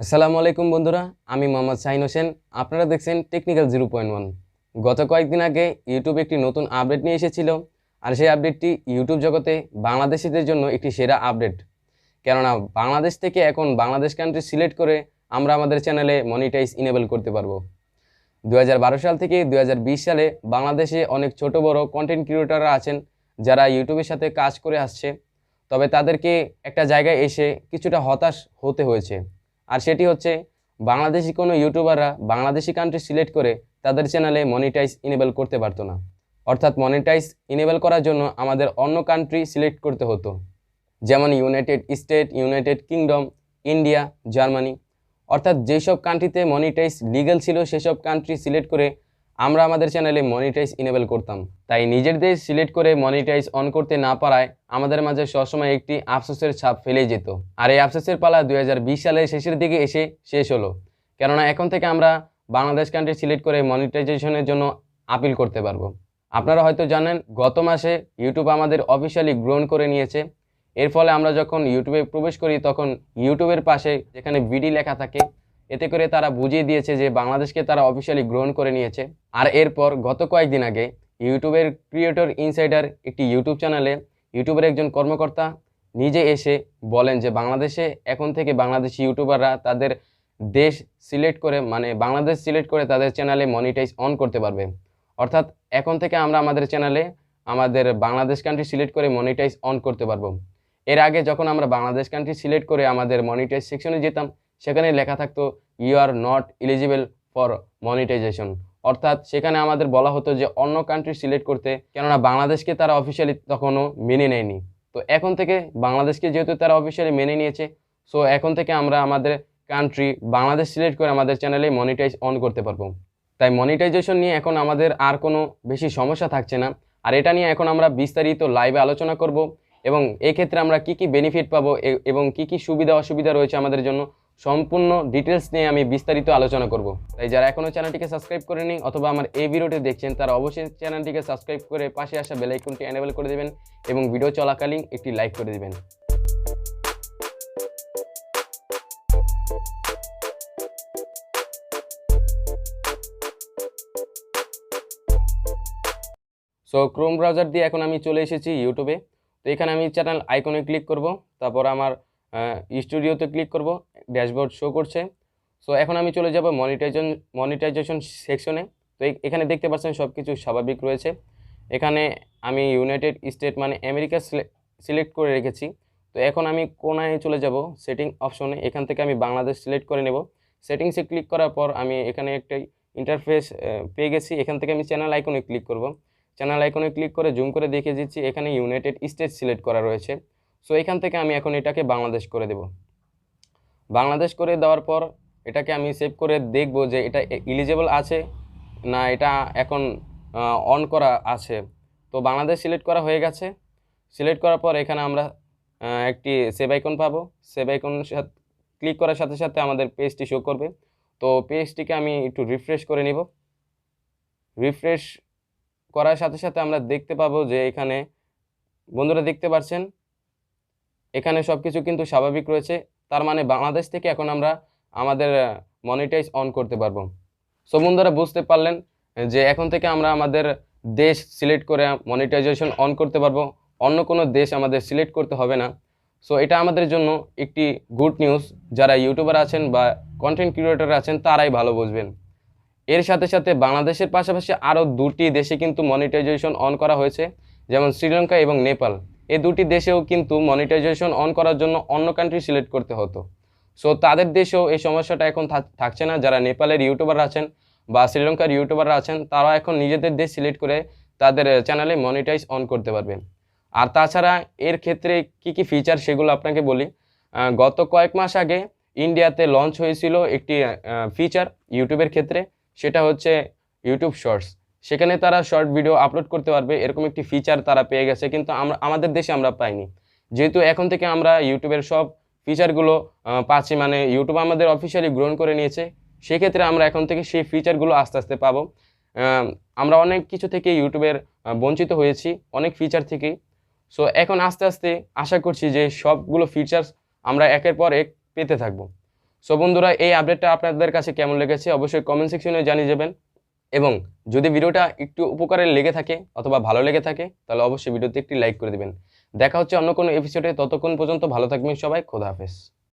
আসসালামু আলাইকুম বন্ধুরা, আমি মোহাম্মদ শাহিন হোসেন। আপনারা দেখছেন টেকনিক্যাল জিরো পয়েন্ট ওয়ান গত কয়েকদিন আগে ইউটিউব একটি নতুন আপডেট নিয়ে এসেছিল, আর সেই আপডেটটি ইউটিউব জগতে বাংলাদেশিদের জন্য একটি সেরা আপডেট কেননা বাংলাদেশ থেকে এখন বাংলাদেশ কান্ট্রি সিলেক্ট করে আমরা আমাদের চ্যানেলে মনিটাইজ ইনেবল করতে পারব। দু হাজার বারো সাল থেকে দু হাজার বিশ সালে বাংলাদেশে অনেক ছোট বড় কন্টেন্ট ক্রিয়েটররা আছেন, যারা ইউটিউবের সাথে কাজ করে আসছে। তবে তাদেরকে একটা জায়গায় এসে কিছুটা হতাশ হতে হয়েছে। আর সেটি হচ্ছে, বাংলাদেশি কোনো ইউটিউবাররা বাংলাদেশি কান্ট্রি সিলেক্ট করে তাদের চ্যানেলে মনিটাইজ ইনেবল করতে পারতো না। অর্থাৎ মনিটাইজ ইনেবল করার জন্য আমাদের অন্য কান্ট্রি সিলেক্ট করতে হতো। যেমন United State United Kingdom India Germany অর্থাৎ যেসব কান্ট্রিতে মনিটাইজ লিগাল ছিল, সেসব কান্ট্রি সিলেক্ট করে আমরা আমাদের চ্যানেলে মনিটাইজ ইনেবল করতাম। তাই নিজের দেশ সিলেক্ট করে মনিটাইজ অন করতে না পারায় আমাদের মাঝে সবসময় একটি আফসোসের ছাপ ফেলে যেত। আর এই আফসোসের পালা দু হাজার বিশ সালের শেষের দিকে এসে শেষ হলো। কেননা এখন থেকে আমরা বাংলাদেশ কান্ট্রি সিলেক্ট করে মনিটাইজেশনের জন্য আপিল করতে পারব। আপনারা হয়তো জানেন, গত মাসে ইউটিউব আমাদের অফিসিয়ালি গ্রহণ করে নিয়েছে। এর ফলে আমরা যখন ইউটিউবে প্রবেশ করি, তখন ইউটিউবের পাশে যেখানে বিডি লেখা থাকে এতে করে তারা বুঝিয়ে দিয়েছে যে বাংলাদেশকে তারা অফিসিয়ালি গ্রহণ করে নিয়েছে। আর এরপর গত কয়েকদিন আগে ইউটিউবের ক্রিয়েটর ইনসাইডার একটি ইউটিউব চ্যানেলে ইউটিউবের একজন কর্মকর্তা নিজে এসে বলেন যে বাংলাদেশে এখন থেকে বাংলাদেশি ইউটিউবাররা তাদের দেশ সিলেক্ট করে মানে বাংলাদেশ সিলেক্ট করে তাদের চ্যানেলে মনিটাইজ অন করতে পারবে। অর্থাৎ এখন থেকে আমরা আমাদের চ্যানেলে আমাদের বাংলাদেশ কান্ট্রি সিলেক্ট করে মনিটাইজ অন করতে পারব। এর আগে যখন আমরা বাংলাদেশ কান্ট্রি সিলেক্ট করে আমাদের মনিটাইজ সেকশনে যেতাম সেখানে লেখা থাকতো you are not eligible for monetization অর্থাৎ সেখানে আমাদের বলা হতো যে, অন্য কান্ট্রি সিলেক্ট করতে, কেননা বাংলাদেশকে তারা অফিসিয়ালি তখনও মেনে নেয়নি। তো এখন থেকে বাংলাদেশকে যেহেতু তারা অফিসিয়ালি মেনে নিয়েছে সো এখন থেকে আমরা আমাদের কান্ট্রি বাংলাদেশ সিলেক্ট করে আমাদের চ্যানেলে মনিটাইজ অন করতে পারব। তাই মনিটাইজেশন নিয়ে এখন আমাদের আর কোনো বেশি সমস্যা থাকছে না। আর এটা নিয়ে এখন আমরা বিস্তারিত লাইভে আলোচনা করব এবং এক্ষেত্রে আমরা কি কি বেনিফিট পাবো এবং কি কি সুবিধা অসুবিধা রয়েছে আমাদের জন্য সম্পূর্ণ ডিটেলস নিয়ে আমি বিস্তারিত আলোচনা করব। তাই যারা এখনও চ্যানেলটিকে সাবস্ক্রাইব করেনি অথবা আমার এই ভিডিওটি দেখছেন, তারা অবশ্যই চ্যানেলটিকে সাবস্ক্রাইব করে পাশে আসা বেল আইকনটি এনেবল করে দেবেন এবং ভিডিও চলাকালীন একটি লাইক করে দেবেন। সো ক্রোম ব্রাউজার দিয়ে এখন আমি চলে এসেছি ইউটিউবে তো এখানে আমি চ্যানেল আইকনে ক্লিক করব। তারপর আমার স্টুডিওতে ক্লিক করব ড্যাশবোর্ড শো করছে। সো এখন আমি চলে যাব মনিটাইজেশন মনিটাইজেশন সেকশনে তো এখানে দেখতে পাচ্ছেন সব কিছু স্বাভাবিক রয়েছে। এখানে আমি ইউনাইটেড স্টেট মানে আমেরিকা সিলেক্ট করে রেখেছি। তো এখন আমি কোনায় চলে যাব সেটিং অপশনে এখান থেকে আমি বাংলাদেশ সিলেক্ট করে নেব। সেটিংসে ক্লিক করার পর আমি এখানে একটা ইন্টারফেস পেয়ে গেছি। এখান থেকে আমি চ্যানেল আইকনে ক্লিক করব। চ্যানেল আইকনে ক্লিক করে জুম করে দেখিয়ে দিচ্ছি। এখানে ইউনাইটেড স্টেট সিলেক্ট করা রয়েছে। সো এখান থেকে আমি এখন এটাকে বাংলাদেশ করে দেব। বাংলাদেশ করে দেওয়ার পর এটাকে আমি সেভ করে দেখব যে এটা ইলিজেবল আছে না এটা এখন অন করা আছে। তো বাংলাদেশ সিলেক্ট করা হয়ে গেছে। সিলেক্ট করার পর এখানে আমরা একটি সেভ আইকন পাবো। সেভ আইকন ক্লিক করার সাথে সাথে আমাদের পেজটি শো করবে। তো পেজটিকে আমি একটু রিফ্রেশ করে নিব। রিফ্রেশ করার সাথে সাথে আমরা দেখতে পাবো যে এখানে, বন্ধুরা দেখতে পাচ্ছেন? এখানে সব কিছু কিন্তু স্বাভাবিক রয়েছে। তার মানে বাংলাদেশ থেকে এখন আমরা আমাদের মনিটাইজ অন করতে পারব। সো বন্ধুরা, বুঝতে পারলেন যে এখন থেকে আমরা আমাদের দেশ সিলেক্ট করে মনিটাইজেশন অন করতে পারব। অন্য কোনো দেশ আমাদের সিলেক্ট করতে হবে না। সো এটা আমাদের জন্য একটি গুড নিউজ যারা ইউটিউবার আছেন বা কন্টেন্ট ক্রিয়েটর আছেন, তারাই ভালো বুঝবেন। এর সাথে সাথে বাংলাদেশের পাশাপাশি আরও দুটি দেশে কিন্তু মনিটাইজেশন অন করা হয়েছে। যেমন শ্রীলঙ্কা এবং নেপাল। এই দুটি দেশেও কিন্তু মনিটাইজেশন অন করার জন্য অন্য কান্ট্রি সিলেক্ট করতে হতো। সো তাদের দেশেও এই সমস্যাটা এখন থাক- থাকছে না। যারা নেপালের ইউটিউবার আছেন বা শ্রীলঙ্কার ইউটিউবাররা আছেন, তারা এখন নিজেদের দেশ সিলেক্ট করে তাদের চ্যানেলে মনিটাইজ অন করতে পারবেন। আর তাছাড়া এর ক্ষেত্রে কি কি ফিচার সেগুলো আপনাকে বলি। গত কয়েক মাস আগে ইন্ডিয়াতে লঞ্চ হয়েছিল একটি ফিচার ইউটিউবের ক্ষেত্রে। সেটা হচ্ছে ইউটিউব শর্টস সেখানে তারা শর্ট ভিডিও আপলোড করতে পারবে, এরকম একটি ফিচার তারা পেয়ে গেছে, কিন্তু আমরা, আমাদের দেশে আমরা পাইনি। যেহেতু এখন থেকে আমরা ইউটিউবের সব ফিচারগুলো পাচ্ছি মানে ইউটিউব আমাদের অফিসিয়ালি গ্রহণ করে নিয়েছে, সেক্ষেত্রে আমরা এখন থেকে সেই ফিচারগুলো আস্তে আস্তে পাবো। আমরা অনেক কিছু থেকে ইউটিউবের বঞ্চিত হয়েছি, অনেক ফিচার থেকেই। সো এখন আস্তে আস্তে আশা করছি যে সবগুলো ফিচার্স আমরা একের পর এক পেতে থাকব। সো বন্ধুরা, এই আপডেটটা আপনাদের কাছে কেমন লেগেছে, অবশ্যই কমেন্ট সেকশনে জানিয়ে যাবেন। এবং যদি ভিডিওটা একটু উপকারে লেগে থাকে অথবা ভালো লেগে থাকে, তাহলে অবশ্যই ভিডিওতে একটি লাইক করে দেবেন। দেখা হচ্ছে অন্য কোনো এপিসোডে ততক্ষণ পর্যন্ত ভালো থাকবেন সবাই, খোদা হাফেজ।